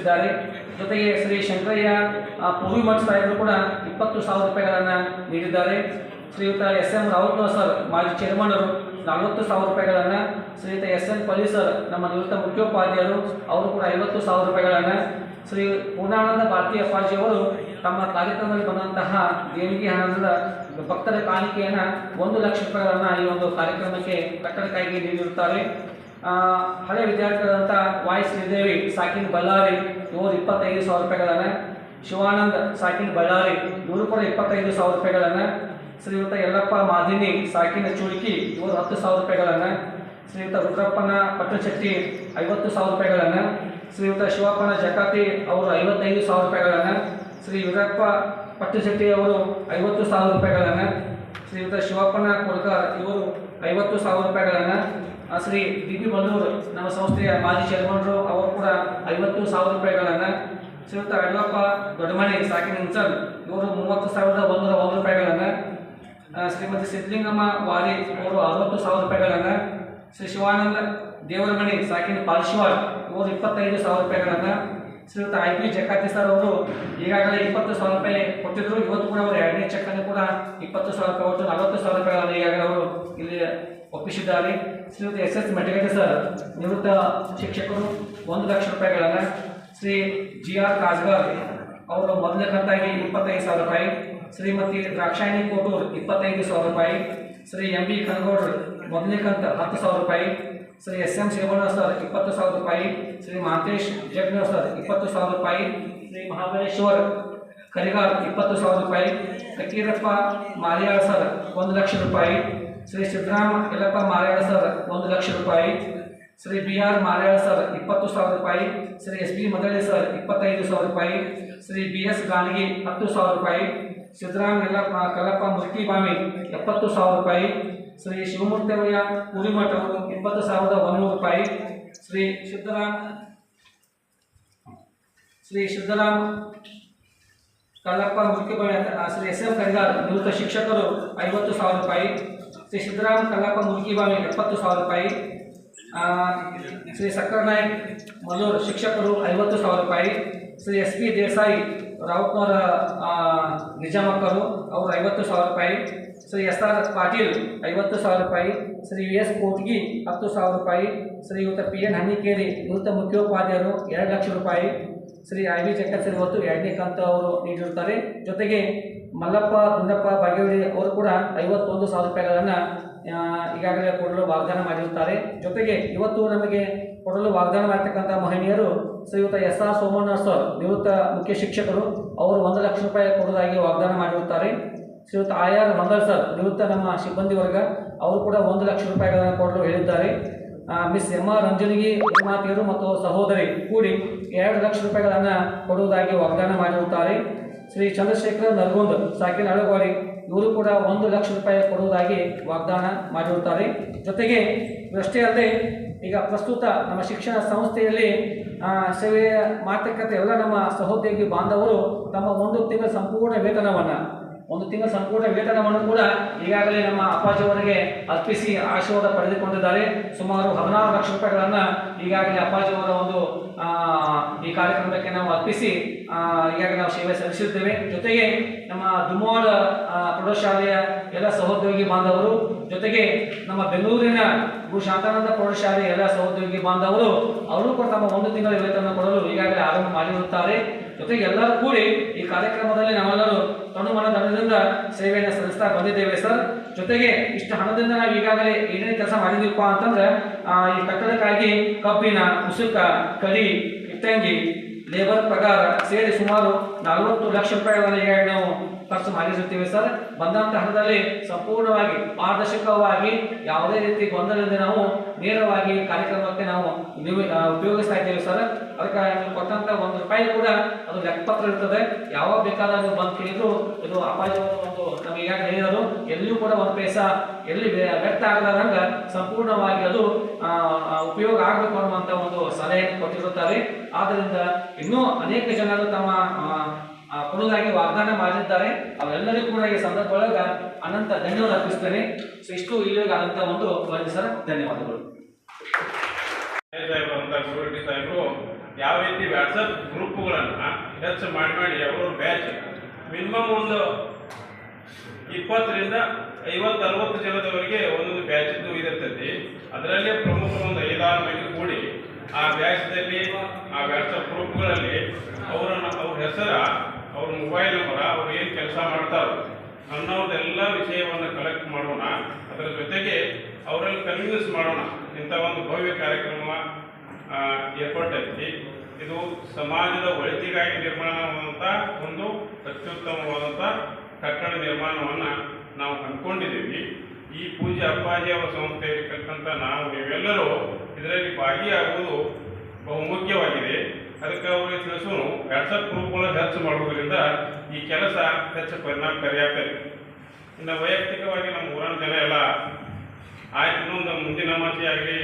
ಒಪ್ಪಿಸಿದ್ದಾರೆ ಜೊತೆಗೆ ಶ್ರೀ ಶಂಕರಯ್ಯ ಪೂರ್ವಿ ಮಠ ಸಾಹೇಬರು ಕೂಡ ಇಪ್ಪತ್ತು ಸಾವಿರ ರೂಪಾಯಿಗಳನ್ನು ನೀಡಿದ್ದಾರೆ. ಶ್ರೀಯುತ ಎಸ್ ಎಂ ರಾವತ್ನವರ್ ಸರ್, ಮಾಜಿ ಚೇರ್ಮನರು ನಲವತ್ತು ಸಾವಿರ ರೂಪಾಯಿಗಳನ್ನು, ಶ್ರೀಯುತ ಎಸ್ ಎನ್ ಪಲ್ಲಿ ಸರ್, ನಮ್ಮ ನಿವೃತ್ತ ಮುಖ್ಯೋಪಾಧ್ಯಾಯರು, ಅವರು ಕೂಡ ಐವತ್ತು ಸಾವಿರ ರೂಪಾಯಿಗಳನ್ನು, ಶ್ರೀ ಪೂರ್ಣಾನಂದ ಭಾರತೀಯ ಅಪ್ಪಾಜಿ ಅವರು ತಮ್ಮ ಕಾರ್ಯಕ್ರಮದಲ್ಲಿ ಬಂದಂತಹ ದೇಣಿಗೆ ಹಣದ ಭಕ್ತರ ಕಾಣಿಕೆಯನ್ನು ಒಂದು ಲಕ್ಷ ರೂಪಾಯಿಗಳನ್ನು ಈ ಒಂದು ಕಾರ್ಯಕ್ರಮಕ್ಕೆ ಕಟ್ಟಡಕ್ಕಾಗಿ ನೀಡಿರುತ್ತಾರೆ. ಹಳೆ ವಿದ್ಯಾರ್ಥಿಗಳಂತ ವಾಯ್ ಶ್ರೀದೇವಿ ಸಾಕಿನ್ ಬಳ್ಳಾರಿ ಇವರು ಇಪ್ಪತ್ತೈದು ಸಾವಿರ ರೂಪಾಯಿಗಳನ್ನು. ಶಿವಾನಂದ್, ಸಾಕಿನ್ ಬಳ್ಳಾರಿ ಇವರು ಕೂಡ ಇಪ್ಪತ್ತೈದು ಸಾವಿರ ರೂಪಾಯಿಗಳನ್ನು. ಶ್ರೀಯುತ ಯಲ್ಲಪ್ಪ ಮಾದಿನಿ, ಸಾಕಿನ ಚುಡುಕಿ ಇವರು ಹತ್ತು ಸಾವಿರ ರೂಪಾಯಿಗಳನ್ನು. ಶ್ರೀಯುತ ರುದ್ರಪ್ಪನ ಪಟ್ಟಶೆಟ್ಟಿ ಐವತ್ತು ಸಾವಿರ ರೂಪಾಯಿಗಳನ್ನು. ಶ್ರೀಯುತ ಶಿವಪ್ಪನ ಜಕಾತಿ, ಅವರು ಐವತ್ತೈದು ಸಾವಿರ ರೂಪಾಯಿಗಳನ್ನು. ಶ್ರೀ ವೀರಪ್ಪ ಪಟ್ಟಶೆಟ್ಟಿ ಅವರು ಐವತ್ತು ಸಾವಿರ ರೂಪಾಯಿಗಳನ್ನು. ಶ್ರೀಯುತ ಶಿವಪ್ಪನ ಕುಲ್ಕರ್ ಇವರು ಐವತ್ತು ಸಾವಿರ ರೂಪಾಯಿಗಳನ್ನು. ಶ್ರೀ ಡಿ ಪಿ ಮಲ್ಲೂರು ನಮ್ಮ ಸಂಸ್ಥೆಯ ಮಾಜಿ ಚೇರ್ಮನ್ರು, ಅವರು ಕೂಡ ಐವತ್ತು ಸಾವಿರ ರೂಪಾಯಿಗಳನ್ನು ಶ್ರೀಯುತ ಯಡಿಯೂರಪ್ಪ ದೊಡ್ಡಮನೆ ಸಾಕಿನ ಇನ್ಸಲ್ ಇವರು ಮೂವತ್ತು ಸಾವಿರದ ಒಂದರ ಒಂದು ರೂಪಾಯಿಗಳನ್ನು ಶ್ರೀಮತಿ ಸಿದ್ಧಲಿಂಗಮ್ಮ ವಾರಿ ಅವರು ಅರವತ್ತು ಸಾವಿರ ರೂಪಾಯಿಗಳನ್ನು, ಶ್ರೀ ಶಿವಾನಂದ ದೇವರಮಣಿ ಸಾಕಿನ ಪಾಲ್ಶಿವಾಳ್ ಇವರು ಇಪ್ಪತ್ತೈದು ಸಾವಿರ ರೂಪಾಯಿಗಳನ್ನು ಶ್ರೀಯುತ ಐ ಪಿ ಜಕಾತಿ ಸರ್ ಅವರು ಈಗಾಗಲೇ ಇಪ್ಪತ್ತು ಸಾವಿರ ರೂಪಾಯಿ ಕೊಟ್ಟಿದ್ದರು ಇವತ್ತು ಕೂಡ ಅವರು ಎರಡನೇ ಚೆಕ್ ಅನ್ನು ಕೂಡ ಇಪ್ಪತ್ತು ಸಾವಿರ ರೂಪಾಯಿ ಕೊಟ್ಟು ನಲವತ್ತು ಸಾವಿರ ರೂಪಾಯಿಗಳನ್ನು ಈಗಾಗಲೇ ಅವರು ಇಲ್ಲಿ ಒಪ್ಪಿಸಿದ್ದಾರೆ. ಶ್ರೀಯುತ ಎಸ್ ಎಸ್ ಮೆಟಗಟ್ಟಿ ಸರ್, ನಿವೃತ್ತ ಶಿಕ್ಷಕರು ಒಂದು ಲಕ್ಷ ರೂಪಾಯಿಗಳನ್ನು ಶ್ರೀ ಜಿ ಆರ್ ಕಾಜ್ಗಾರ್ ಅವರು ಮೊದಲನೇ ಕಂತಾಗಿ ಇಪ್ಪತ್ತೈದು ಸಾವಿರ ರೂಪಾಯಿ, ಶ್ರೀಮತಿ ದ್ರಾಕ್ಷಾಯಣಿ ಕೋಟೂರ್ ಇಪ್ಪತ್ತೈದು ಸಾವಿರ ರೂಪಾಯಿ, ಶ್ರೀ ಎಂ ಬಿ ಕನಗೌಡ್ರು ಮೊದಲನೇ ಕಂತ ಹತ್ತು ಸಾವಿರ ರೂಪಾಯಿ, Shri S M Shivanna sir ಇಪ್ಪತ್ತು ಸಾವಿರ ರೂಪಾಯಿ, ಶ್ರೀ ಮಹಾಂತೇಶ್ ಜಗ್ನ ಸರ್ ಇಪ್ಪತ್ತು ಸಾವಿರ ರೂಪಾಯಿ, ಶ್ರೀ ಮಹಾಬಲೇಶ್ವರ್ ಕರಿಗಾರ್ ಇಪ್ಪತ್ತು ಸಾವಿರ ರೂಪಾಯಿ ಫಕೀರಪ್ಪ ಮಾರಿಯಾಳ್ ಸರ್ ಒಂದು ಲಕ್ಷ ರೂಪಾಯಿ ಶ್ರೀ ಸಿದ್ದರಾಮ ಯಲ್ಲಪ್ಪ ಮಾರಿಯಾಳ್ ಸರ್ ಒಂದು ಲಕ್ಷ ರೂಪಾಯಿ. Shri B R Maryal sir ಇಪ್ಪತ್ತು ಸಾವಿರ ರೂಪಾಯಿ. Shri S B Madali sir ಇಪ್ಪತ್ತೈದು ಸಾವಿರ ರೂಪಾಯಿ. ಶ್ರೀ ಬಿ ಎಸ್ ಗಾಣಗಿ ಹತ್ತು ಸಾವಿರ ರೂಪಾಯಿ. ಸಿದ್ದರಾಮ ಯಲ್ಲಪ್ಪ ಕಲ್ಲಪ್ಪ ಮುರ್ಕಿಬಾಮಿ ಎಪ್ಪತ್ತು ಸಾವಿರ ರೂಪಾಯಿ. ಶ್ರೀ ಶಿವಮೂರ್ತಿವಯ್ಯ ಪುರಿಮಠ ಅವರು ಇಪ್ಪತ್ತು ಸಾವಿರದ ಒಂದೂರು ರೂಪಾಯಿ. ಶ್ರೀ ಸಿದ್ದರಾಮ್ ಶ್ರೀ ಸಿದ್ದರಾಮ್ ಕಲ್ಲಪ್ಪ ಮುರ್ಕಿಬಾಮಿ ಅಂತ ಆ, ಶ್ರೀ ಎಸ್ ಎಂ ಕರಿಗಾರ್ ನಿವೃತ್ತ ಶಿಕ್ಷಕರು ಐವತ್ತು ಸಾವಿರ ರೂಪಾಯಿ. ಶ್ರೀ ಸಿದ್ದರಾಮ ಕಲ್ಲಪ್ಪ ಮುರ್ಕಿಬಾಮಿ ಎಪ್ಪತ್ತು ಸಾವಿರ ರೂಪಾಯಿ. ಶ್ರೀ ಸಕ್ಕರನಾಯಕ್ ಮಲ್ಲೂರು ಶಿಕ್ಷಕರು ಐವತ್ತು ಸಾವಿರ ರೂಪಾಯಿ. ಶ್ರೀ ಎಸ್ ಪಿ ದೇಸಾಯಿ ರಾವತ್ನವರ ನಿಜಾಮಕ್ಕರು ಅವರು ಐವತ್ತು ಸಾವಿರ ರೂಪಾಯಿ. ಶ್ರೀ ಎಸ್ ಆರ್ ಪಾಟೀಲ್ ಐವತ್ತು ಸಾವಿರ ರೂಪಾಯಿ. ಶ್ರೀ ವಿ ಎಸ್ ಕೋಟ್ಗಿ ಹತ್ತು ಸಾವಿರ ರೂಪಾಯಿ. ಶ್ರೀಯುತ ಪಿ ಎನ್ ಹನ್ನಿಕೇರಿ ನಿವೃತ್ತ ಮುಖ್ಯೋಪಾಧ್ಯಾಯರು ಎರಡು ಲಕ್ಷ ರೂಪಾಯಿ. ಶ್ರೀ ಐ ವಿ ಜಗತ್ ಎರಡನೇ ಕಂತು ಅವರು ನೀಡಿರುತ್ತಾರೆ. ಜೊತೆಗೆ ಮಲ್ಲಪ್ಪ ಗುಂಡಪ್ಪ ಬಾಗೇವಡಿ ಅವರು ಕೂಡ ಐವತ್ತೊಂದು ಸಾವಿರ ರೂಪಾಯಿಗಳನ್ನು ಈಗಾಗಲೇ ಕೊಡಲು ವಾಗ್ದಾನ ಮಾಡಿರುತ್ತಾರೆ. ಜೊತೆಗೆ ಇವತ್ತು ನಮಗೆ ಕೊಡಲು ವಾಗ್ದಾನ ಮಾಡ್ತಕ್ಕಂಥ ಮಹಿಳೆಯರು ಶ್ರೀಯುತ ಎಸ್ ಆರ್ ಸೋಮಣ್ಣ ಸರ್, ನಿವೃತ್ತ ಮುಖ್ಯ ಶಿಕ್ಷಕರು, ಅವರು ಒಂದು ಲಕ್ಷ ರೂಪಾಯಿ ಕೊಡೋದಾಗಿ ವಾಗ್ದಾನ ಮಾಡಿರುತ್ತಾರೆ. ಶ್ರೀಯುತ ಆರ್ ಮಂಗಲ್ ಸರ್, ನಿವೃತ್ತ ನಮ್ಮ ಸಿಬ್ಬಂದಿ ವರ್ಗ, ಅವರು ಕೂಡ ಒಂದು ಲಕ್ಷ ರೂಪಾಯಿಗಳನ್ನು ಕೊಡಲು ಹೇಳಿದ್ದಾರೆ. ಮಿಸ್ ಎಂ ಆರ್ ರಂಜನಿಗಿ ಮಾತೆಯರು ಮತ್ತು ಸಹೋದರಿ ಕೂಡಿ ಎರಡು ಲಕ್ಷ ರೂಪಾಯಿಗಳನ್ನು ಕೊಡುವುದಾಗಿ ವಾಗ್ದಾನ ಮಾಡಿರುತ್ತಾರೆ. ಶ್ರೀ ಚಂದ್ರಶೇಖರ ನರಗುಂದ್ ಸಾಕಿನ ಅಳಗೋರಿ ಇವರು ಕೂಡ ಒಂದು ಲಕ್ಷ ರೂಪಾಯಿ ಕೊಡುವುದಾಗಿ ವಾಗ್ದಾನ ಮಾಡಿರುತ್ತಾರೆ. ಜೊತೆಗೆ ಇವಷ್ಟೇ ಅಲ್ಲದೆ ಈಗ ಪ್ರಸ್ತುತ ನಮ್ಮ ಶಿಕ್ಷಣ ಸಂಸ್ಥೆಯಲ್ಲಿ ಸೇವೆಯ ಸೇವೆ ಮಾಡ್ತಕ್ಕಂಥ ಎಲ್ಲ ನಮ್ಮ ಸಹೋದ್ಯೋಗಿ ಬಾಂಧವರು ತಮ್ಮ ಒಂದು ತಿಂಗಳ ಸಂಪೂರ್ಣ ವೇತನವನ್ನು, ಒಂದು ತಿಂಗಳ ಸಂಪೂರ್ಣ ವೇತನವನ್ನು ಕೂಡ ಈಗಾಗಲೇ ನಮ್ಮ ಅಪ್ಪಾಜಿಯವರಿಗೆ ಅರ್ಪಿಸಿ ಆಶೀರ್ವಾದ ಪಡೆದುಕೊಂಡಿದ್ದಾರೆ. ಸುಮಾರು ಹದಿನಾರು ಲಕ್ಷ ರೂಪಾಯಿಗಳನ್ನು ಈಗಾಗಲೇ ಅಪ್ಪಾಜಿಯವರ ಒಂದು ಈ ಕಾರ್ಯಕ್ರಮಕ್ಕೆ ನಾವು ಅರ್ಪಿಸಿ ಈಗಾಗಲೇ ನಾವು ಸೇವೆ ಸಲ್ಲಿಸುತ್ತೇವೆ. ಜೊತೆಗೆ ನಮ್ಮ ದುಮ್ಮಾಳ ಆ, ಪ್ರೌಢಶಾಲೆಯ ಎಲ್ಲ ಸಹೋದ್ಯೋಗಿ ಬಾಂಧವರು ಜೊತೆಗೆ ನಮ್ಮ ಬೆಂಗಳೂರಿನ ಗುರು ಶಾಂತಾನಂದ ಪ್ರೌಢಶಾಲೆಯ ಎಲ್ಲ ಸಹೋದ್ಯೋಗಿ ಬಾಂಧವರು ಅವರು ಕೂಡ ತಮ್ಮ ಒಂದು ತಿಂಗಳ ವೇತನ ಕೊಡಲು ಈಗಾಗಲೇ ಆರಂಭ ಮಾಡಿರುತ್ತಾರೆ. ಜೊತೆಗೆ ಎಲ್ಲರೂ ಕೂಡಿ ಈ ಕಾರ್ಯಕ್ರಮದಲ್ಲಿ ನಾವೆಲ್ಲರೂ ತನುಮನ ಧನದಿಂದ ಸೇವೆಯನ್ನು ಸಲ್ಲಿಸ್ತಾ ಬಂದಿದ್ದೇವೆ ಸರ್. ಜೊತೆಗೆ ಇಷ್ಟು ಹಣದಿಂದ ನಾವು ಈಗಾಗಲೇ ಏನೇನು ಕೆಲಸ ಮಾಡಿದೀವಪ್ಪ ಅಂತಂದ್ರೆ ಈ ಕಟ್ಟಡಕ್ಕಾಗಿ ಕಬ್ಬಿನ ಉಸುಕ ಕಡಿ ಇಟ್ಟಂಗಿ ಲೇಬರ್ ಪ್ರಕಾರ ಸೇರಿ ಸುಮಾರು ನಲವತ್ತು ಲಕ್ಷ ರೂಪಾಯಿಗಳನ್ನು ಈಗ ನಾವು ಖರ್ಚು ಮಾಡಿರುತ್ತೇವೆ ಸರ್. ಬಂದಂತ ಹಣದಲ್ಲಿ ಸಂಪೂರ್ಣವಾಗಿ ಪಾರದರ್ಶಕವಾಗಿ ಯಾವುದೇ ರೀತಿ ಗೊಂದಲದಿಂದ ನಾವು ನೇರವಾಗಿ ಕಾರ್ಯಕ್ರಮಕ್ಕೆ ನಾವು ಉಪಯೋಗಿಸ್ತಾ ಇದ್ದೇವೆ ಸರ್. ಅದಕ್ಕೆ ಕೊಟ್ಟಂತ ಒಂದು ರೂಪಾಯಿ ಕೂಡ ಅದು ಲೆಕ್ಕಪತ್ರ ಇರ್ತದೆ. ಯಾವಾಗ ಬೇಕಾದಾಗ ನೀವು ಬಂದು ಕೇಳಿದ್ರು ಇದು ಅಪಾಯ ಒಂದು ನಮಗೆ ಯಾಕೆ ಹೇಳಿದರು ಎಲ್ಲಿಯೂ ಕೂಡ ಒಂದು ಪೈಸ ಎಲ್ಲಿ ವ್ಯಕ್ತ ಆಗಲಾರಂಗ ಸಂಪೂರ್ಣವಾಗಿ ಅದು ಉಪಯೋಗ ಆಗಬೇಕು ಅನ್ನುವಂಥ ಒಂದು ಸಲಹೆ ಕೊಟ್ಟಿರುತ್ತಾರೆ. ಆದ್ದರಿಂದ ಇನ್ನೂ ಅನೇಕ ಜನರು ತಮ್ಮ ಕೊಡುವುದಾಗಿ ವಾಗ್ದಾನ ಮಾಡಿದ್ದಾರೆ. ಅವರೆಲ್ಲರಿಗೂ ಕೂಡ ಈ ಸಂದರ್ಭ ಒಳಗ ಅನಂತ ಧನ್ಯವಾದ ಅರ್ಪಿಸ್ತೇನೆ ಸೊ ಇಷ್ಟು ಇಲ್ಲಿಗೆ ಅನಂತ ಒಂದು ವರದಿ ಸರ್ ಧನ್ಯವಾದಗಳು ಯಾವ ರೀತಿ ವ್ಯಾಟ್ಸಪ್ ಗ್ರೂಪ್ಗಳನ್ನು ಹೆಚ್ಚು ಮಾಡಿ ಮಾಡಿ ಅವರು ಬ್ಯಾಚ್ ಮಿನಿಮಮ್ ಒಂದು ಇಪ್ಪತ್ತರಿಂದ ಐವತ್ತು ಅರವತ್ತು ಜನದವರೆಗೆ ಒಂದೊಂದು ಬ್ಯಾಚ್ ಇದಿರ್ತೈತಿ. ಅದರಲ್ಲೇ ಪ್ರಮುಖ ಒಂದು ಐದಾರು ಮಂದಿ ಕೂಡಿ ಆ ಬ್ಯಾಚ್ದಲ್ಲಿ ಆ ವ್ಯಾಟ್ಸಪ್ ಗ್ರೂಪ್ಗಳಲ್ಲಿ ಅವರನ್ನ, ಅವ್ರ ಹೆಸರ ಅವ್ರ ಮೊಬೈಲ್ ನಂಬರ ಅವ್ರು ಏನು ಕೆಲಸ ಮಾಡ್ತಾರೋ ಅನ್ನೋದೆಲ್ಲ ವಿಷಯವನ್ನು ಕಲೆಕ್ಟ್ ಮಾಡೋಣ. ಅದರ ಜೊತೆಗೆ ಅವರಲ್ಲಿ ಕನ್ವಿನ್ಸ್ ಮಾಡೋಣ. ಇಂಥ ಒಂದು ಭವ್ಯ ಕಾರ್ಯಕ್ರಮ ಏರ್ಪಟ್ಟೈತಿ ಇದು ಸಮಾಜದ ಒಳಿತಿಗಾಗಿ ನಿರ್ಮಾಣವಾದಂಥ ಒಂದು ಅತ್ಯುತ್ತಮವಾದಂಥ ಕಟ್ಟಡ ನಿರ್ಮಾಣವನ್ನು ನಾವು ಅಂದ್ಕೊಂಡಿದ್ದೀವಿ ಈ ಪೂಜೆ ಅಪ್ಪಾಜಿ ಅವರ ಸಂಸ್ಥೆಯಲ್ಲಿ ಕಟ್ಟಂತ ನಾವು ನೀವೆಲ್ಲರೂ ಇದರಲ್ಲಿ ಭಾಗಿಯಾಗುವುದು ಬಹುಮುಖ್ಯವಾಗಿದೆ. ಅದಕ್ಕೆ ಅವರಿಗೆ ತಿಳಿಸು ವಾಟ್ಸಪ್ ಗ್ರೂಪ್ಗಳನ್ನು ಹೆಚ್ಚು ಮಾಡುವುದರಿಂದ ಈ ಕೆಲಸ ಹೆಚ್ಚು ಪರಿಣಾಮಕಾರಿಯಾಗ್ತದೆ ಇನ್ನು ವೈಯಕ್ತಿಕವಾಗಿ ನಮ್ಮ ಊರಿನ ಜನ ಎಲ್ಲ ಆಯ್ತು, ಇನ್ನೊಂದು ಮುಂದಿನ ಮಾತಿ ಆಗಲಿ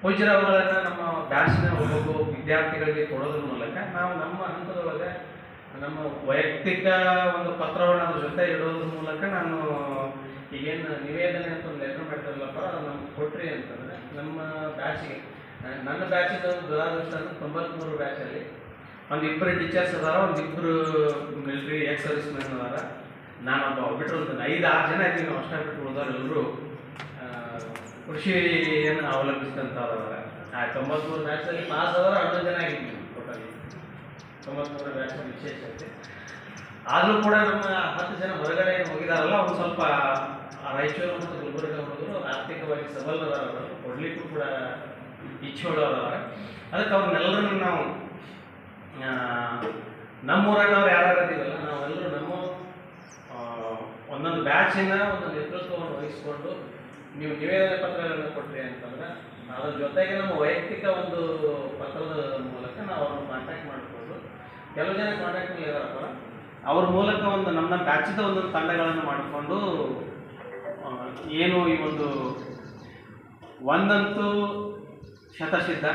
ಪೂಜ್ಯರವುಗಳನ್ನ ನಮ್ಮ ಬ್ಯಾಚ್ನ ಒಬ್ಬೊಬ್ಬ ವಿದ್ಯಾರ್ಥಿಗಳಿಗೆ ಕೊಡೋದ್ರ ಮೂಲಕ ನಾವು ನಮ್ಮ ಹಂತದೊಳಗೆ ನಮ್ಮ ವೈಯಕ್ತಿಕ ಒಂದು ಪತ್ರವನ್ನು ಅದ್ರ ಜೊತೆ ಇಡೋದ್ರ ಮೂಲಕ ನಾನು ಈಗೇನು ನಿವೇದನೆ ಅಂತ ಒಂದು ಲೆಟರ್ ಮಾಡ್ತಾರಲ್ಲಪ್ಪ ಅದು ನಮ್ಗೆ ಕೊಟ್ರಿ ಅಂತಂದರೆ ನಮ್ಮ ಬ್ಯಾಚ್ಗೆ ನನ್ನ ಬ್ಯಾಚಿದ ದುರಾದೃಷ್ಟ ಅಂದ್ರೆ ತೊಂಬತ್ಮೂರು ಬ್ಯಾಚಲ್ಲಿ ಒಂದು ಇಬ್ಬರು ಟೀಚರ್ಸ್ ಅದಾರ ಒಂದು ಇಬ್ಬರು ಮಿಲಿಟ್ರಿ ಎಕ್ಸ್ ಸರ್ವಿಸ್ ಮ್ಯಾನ್ ಅದಾರ ನಾನೊಬ್ಬ ಬಿಟ್ಟರು ಅಂತ ಐದು, ಆರು ಜನ ಇದ್ದೀವಿ ನಾವು ಅಷ್ಟೇ ಬಿಟ್ಟು ಉಳಿದವ್ರು ಎಲ್ಲರೂ ಕೃಷಿಯನ್ನು ಅವಲಂಬಿಸಿದಂಥವ್ರವರ ಆ ತೊಂಬತ್ಮೂರು ಬ್ಯಾಚಲ್ಲಿ ಪಾಸ್ ಆದ್ರೆ ಹನ್ನೊಂದು ಜನ ಆಗಿದ್ವಿ ಟೋಟಲಿ ತೊಂಬತ್ಮೂರು ಬ್ಯಾಚ್ ವಿಶೇಷತೆ ಆದರೂ ಕೂಡ ನಮ್ಮ ಹತ್ತು ಜನ ಹೊರಗಡೆ ಹೋಗಿದಾರಲ್ಲ ಒಂದು ಸ್ವಲ್ಪ ರಾಯಚೂರು ಮತ್ತು ಗುಲ್ಬರ್ಗ ಹೋದರು ಆರ್ಥಿಕವಾಗಿ ಸಬಲರಾದವರು. ಕೊಡಲಿಕ್ಕೂ ಕೂಡ ಇಚ್ಛೋಳವರ ಅದಕ್ಕೆ ಅವ್ರನ್ನೆಲ್ಲರನ್ನು ನಾವು ನಮ್ಮೂರನ್ನವ್ರು ಯಾರು ಇದ್ದೀವಲ್ಲ, ನಾವೆಲ್ಲರೂ ನಮ್ಮ ಒಂದೊಂದು ಬ್ಯಾಚಿನ ಒಂದು ನೇತೃತ್ವವನ್ನು ವಹಿಸಿಕೊಂಡು ನೀವು ನಿವೇದನೆ ಪತ್ರಗಳನ್ನು ಕೊಟ್ರಿ ಅಂತಂದ್ರೆ, ಅದ್ರ ಜೊತೆಗೆ ನಮ್ಮ ವೈಯಕ್ತಿಕ ಒಂದು ಪತ್ರದ ಮೂಲಕ ನಾವು ಅವ್ರನ್ನ ಕಾಂಟ್ಯಾಕ್ಟ್ ಮಾಡ್ಬೋದು ಕೆಲವು ಜನ ಕಾಂಟ್ಯಾಕ್ಟ್ ಇದಾರಪ್ಪ ಅವ್ರ ಮೂಲಕ ಒಂದು ನಮ್ಮ ಬ್ಯಾಚಿದ ಒಂದೊಂದು ತಂಡಗಳನ್ನು ಮಾಡಿಕೊಂಡು ಏನು ಈ ಒಂದು, ಒಂದಂತೂ ಶತಸಿದ್ಧ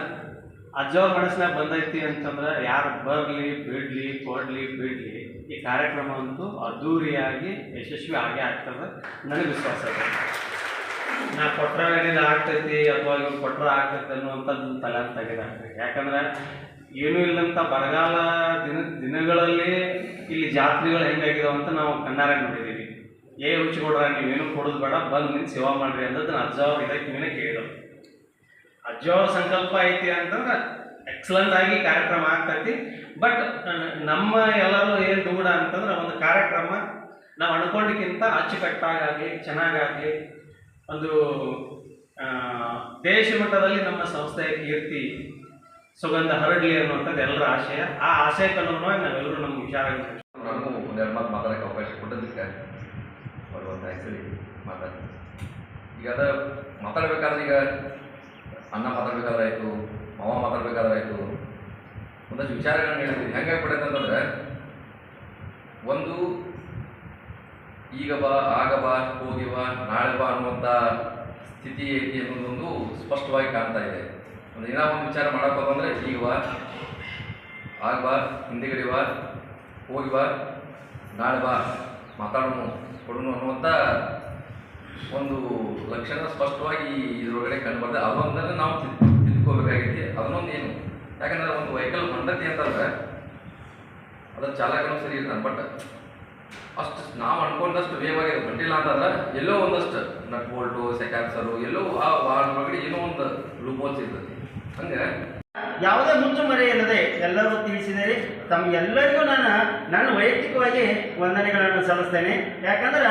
ಅಜ್ಜವ್ರ ಮನಸ್ಸಿನಾಗ ಬಂದೈತಿ ಅಂತಂದ್ರೆ ಯಾರು ಬರಲಿ, ಬಿಡ್ಲಿ, ಕೊಡಲಿ, ಬಿಡ್ಲಿ ಈ ಕಾರ್ಯಕ್ರಮ ಅಂತೂ ಅದ್ಧೂರಿಯಾಗಿ ಯಶಸ್ವಿ ಆಗೇ ಆಗ್ತದೆ. ನನಗೆ ವಿಶ್ವಾಸ ಇದೆ. ನಾ ಕೊಟ್ಟರೆ ಏನಿಲ್ಲ, ಆಗ್ತೈತಿ, ಅಥವಾ ಇವ್ರು ಕೊಟ್ಟರೆ ಆಗ್ತೈತಿ ಅನ್ನುವಂಥದ್ದು ತಲೆ ತೆಗೆದಾಗ್ತದೆ ಯಾಕಂದ್ರೆ ಏನೂ ಇಲ್ಲಂತ ಬರಗಾಲ ದಿನ, ದಿನಗಳಲ್ಲಿ ಇಲ್ಲಿ ಜಾತ್ರೆಗಳು ಹೆಂಗಾಗಿದಾವೆ ಅಂತ ನಾವು ಕಣ್ಣಾರ ನೋಡಿದ್ದೀವಿ ಏ ಹುಚ್ಚಿಕೊಡ್ರ, ನೀವೇನು ಕೊಡೋದು ಬೇಡ, ಬಂದು ನಿಂತು ಸೇವಾ ಮಾಡ್ರಿ ನಾನು ಅಜ್ಜ ಇದಕ್ಕೆ ನೀವೇ ಕೇಳಿದ್ರು ಅಜ್ಜ ಸಂಕಲ್ಪ ಐತಿ ಅಂತಂದ್ರೆ ಎಕ್ಸಲೆಂಟ್ ಆಗಿ ಕಾರ್ಯಕ್ರಮ ಆಗ್ತೈತಿ. ಬಟ್ ನಮ್ಮ ಎಲ್ಲರೂ ಏನು ದೂಡ ಅಂತಂದ್ರೆ ಒಂದು ಕಾರ್ಯಕ್ರಮ ನಾವು ಅನ್ಕೊಂಡಿಕ್ಕಿಂತ ಅಚ್ಚುಕಟ್ಟಾಗಲಿ ಚೆನ್ನಾಗಾಗಲಿ ಒಂದು ದೇಶ ಮಟ್ಟದಲ್ಲಿ ನಮ್ಮ ಸಂಸ್ಥೆಯ ಕೀರ್ತಿ, ಸುಗಂಧ ಹರಡಲಿ ಅನ್ನುವಂಥದ್ದು ಎಲ್ಲರ ಆಶಯ. ಆ ಆಶಯಕ್ಕೆ ಅನುಗುಣವಾಗಿ ನಾವೆಲ್ಲರೂ ನಮ್ಮ ವಿಚಾರ ಮಾತಾಡೋಕ್ಕೆ ಅವಕಾಶ ಕೊಟ್ಟದಕ್ಕೆ ಬರುವಂಥ ಮಾತಾಡ್ತೀನಿ ಈಗ ಅದ ಮಾತಾಡ್ಬೇಕಾದ್ರೆ ಈಗ ಅಣ್ಣ ಮಾತಾಡ್ಬೇಕಾದ್ರೆ ಆಯಿತು ಮಾವ ಮಾತಾಡ್ಬೇಕಾದ್ರೆ ಆಯಿತು ಒಂದಷ್ಟು ವಿಚಾರಗಳನ್ನ ಹೇಳ್ತೀವಿ ಹೆಂಗೆ ಬಿಡೈತೆ ಅಂತಂದ್ರೆ ಒಂದು ಈಗ ಬಾ, ಆಗ ಬಾ, ಹೋಗಿ ಬಾ, ನಾಳೆ ಬಾ ಅನ್ನುವಂಥ ಸ್ಥಿತಿ ಐತಿ ಅನ್ನೋದೊಂದು ಸ್ಪಷ್ಟವಾಗಿ ಕಾಣ್ತಾ ಇದೆ. ಒಂದು ಏನೋ ಒಂದು ವಿಚಾರ ಮಾಡಕ್ಕೆ ಹೋದಂದ್ರೆ ಈಗ ಬಾ, ಆಗ ಬಾ, ಹಿಂದಿಗಡೆ ಬಾ, ಹೋಗಿ ಬಾ, ನಾಳೆ ಬಾ, ಮಾತಾಡೋಣ, ಕೊಡೋಣ ಅನ್ನುವಂಥ ಒಂದು ಲಕ್ಷಣ ಸ್ಪಷ್ಟವಾಗಿ ಇದರೊಳಗಡೆ ಕಂಡು ಬರ್ತದೆ ಅದೊಂದನ್ನು ನಾವು ತಿಳ್ಕೋಬೇಕಾಗೈತಿ ಅದನ್ನೊಂದು ಏನು? ಯಾಕಂದ್ರೆ ಒಂದು ವೆಹಿಕಲ್ ಹೊಂಡತಿ ಅಂತಂದ್ರೆ ಅದ್ರ ಚಾಲಕನೂ ಸರಿ ಇರ್ತಾನೆ. ಬಟ್ ಅಷ್ಟು ನಾವು ಅನ್ಕೊಂಡಷ್ಟು ವೇಗವಾಗಿ ಅದು ಹೊಂಟಿಲ್ಲ ಅಂತಂದ್ರೆ ಎಲ್ಲೋ ಒಂದಷ್ಟು ನಟ್ ಬೋಲ್ಟು, ಸೆಕ್ಯಾನ್ಸರು, ಎಲ್ಲೋ ಆ ವಾಹನದೊಳಗಡೆ ಏನೋ ಒಂದು ಲೂಪೋಲ್ಸ್ ಇರ್ತದೆ. ಹಂಗೆ ಯಾವುದೇ ಮುಚ್ಚುಮರೆ ಇಲ್ಲದೆ ಎಲ್ಲರೂ ತಿಳಿಸಿದರೆ ತಮಗೆಲ್ಲರಿಗೂ ನಾನು ನನ್ನ ವೈಯಕ್ತಿಕವಾಗಿ ವಂದನೆಗಳನ್ನು ಸಲ್ಲಿಸ್ತೇನೆ. ಯಾಕಂದ್ರೆ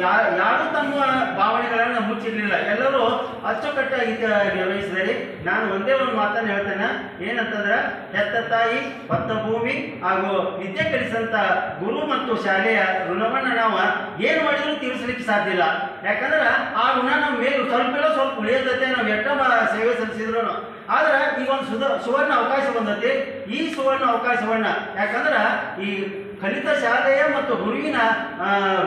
ಯಾರು ತಮ್ಮ ಭಾವನೆಗಳನ್ನು ಮುಚ್ಚಿರಲಿಲ್ಲ. ಎಲ್ಲರೂ ಅಚ್ಚುಕಟ್ಟಾಗಿ ನಿರ್ವಹಿಸಿದರೆ ನಾನು ಒಂದೇ ಒಂದು ಮಾತನ್ನು ಹೇಳ್ತೇನೆ. ಏನಂತಂದ್ರೆ, ಹೆತ್ತ ತಾಯಿ ಹೊತ್ತ ಭೂಮಿ ಹಾಗೂ ವಿದ್ಯೆ ಕಲಿಸಂತ ಗುರು ಮತ್ತು ಶಾಲೆಯ ಋಣವನ್ನು ನಾವು ಏನು ಮಾಡಿದರೂ ತೀರಿಸಲಿಕ್ಕೆ ಸಾಧ್ಯ ಇಲ್ಲ. ಯಾಕಂದ್ರೆ, ಆ ಋಣ ನಮ್ಮ ಮೇಲೆ ಸ್ವಲ್ಪ ಸ್ವಲ್ಪ ಉಳಿಯದತ್ತೆ ನಾವು ಎಟ್ಟ ಸೇವೆ ಸಲ್ಲಿಸಿದ್ರು. ಆದ್ರೆ ಈಗ ಒಂದು ಸುಧ ಸುವರ್ಣ ಅವಕಾಶ ಬಂದೈತಿ. ಈ ಸುವರ್ಣ ಅವಕಾಶವನ್ನ ಯಾಕಂದ್ರೆ ಈ ಕಲಿತ ಶಾಲೆಯ ಮತ್ತು ಗುರುವಿನ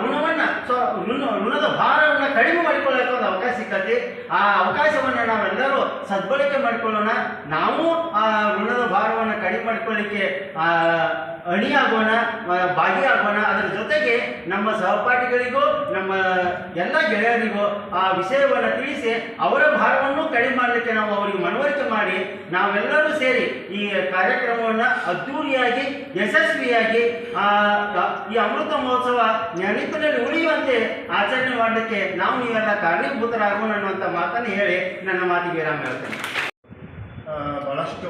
ಋಣವನ್ನು ಸೊ ಋಣ ಋಣದ ಭಾರವನ್ನು ಕಡಿಮೆ ಮಾಡಿಕೊಳ್ಳೋಕೆ ಒಂದು ಅವಕಾಶ ಸಿಕ್ಕತಿ. ಆ ಅವಕಾಶವನ್ನು ನಾವೆಲ್ಲರೂ ಸದ್ಬಳಕೆ ಮಾಡಿಕೊಳ್ಳೋಣ. ನಾವು ಆ ಋಣದ ಭಾರವನ್ನು ಕಡಿಮೆ ಮಾಡಿಕೊಳ್ಳಿಕ್ಕೆ ಆ, ಅಣಿಯಾಗೋಣ ಭಾಗಿ ಭಾಗಿಯಾಗೋಣ, ಅದರ ಜೊತೆಗೆ ನಮ್ಮ ಸಹಪಾಠಿಗಳಿಗೂ, ನಮ್ಮ ಎಲ್ಲ ಗೆಳೆಯರಿಗೂ ಆ ವಿಷಯವನ್ನು ತಿಳಿಸಿ ಅವರ ಭಾರವನ್ನು ಕಡಿಮೆ ಮಾಡಲಿಕ್ಕೆ ನಾವು ಅವರಿಗೆ ಮನವರಿಕೆ ಮಾಡಿ ನಾವೆಲ್ಲರೂ ಸೇರಿ ಈ ಕಾರ್ಯಕ್ರಮವನ್ನು ಅದ್ಧೂರಿಯಾಗಿ ಯಶಸ್ವಿಯಾಗಿ ಈ ಅಮೃತ ಮಹೋತ್ಸವ ನೆನಪಿನಲ್ಲಿ ಉಳಿಯುವಂತೆ ಆಚರಣೆ ಮಾಡಲಿಕ್ಕೆ ನಾವು ನೀವೆಲ್ಲ ಕಾರಣೀಭೂತರಾಗೋಣ ಅನ್ನುವಂಥ ಮಾತನ್ನು ಹೇಳಿ ನನ್ನ ಮಾತಿಗೆ ವಿರಾಮ ಹೇಳ್ತೇನೆ. ಬಹಳಷ್ಟು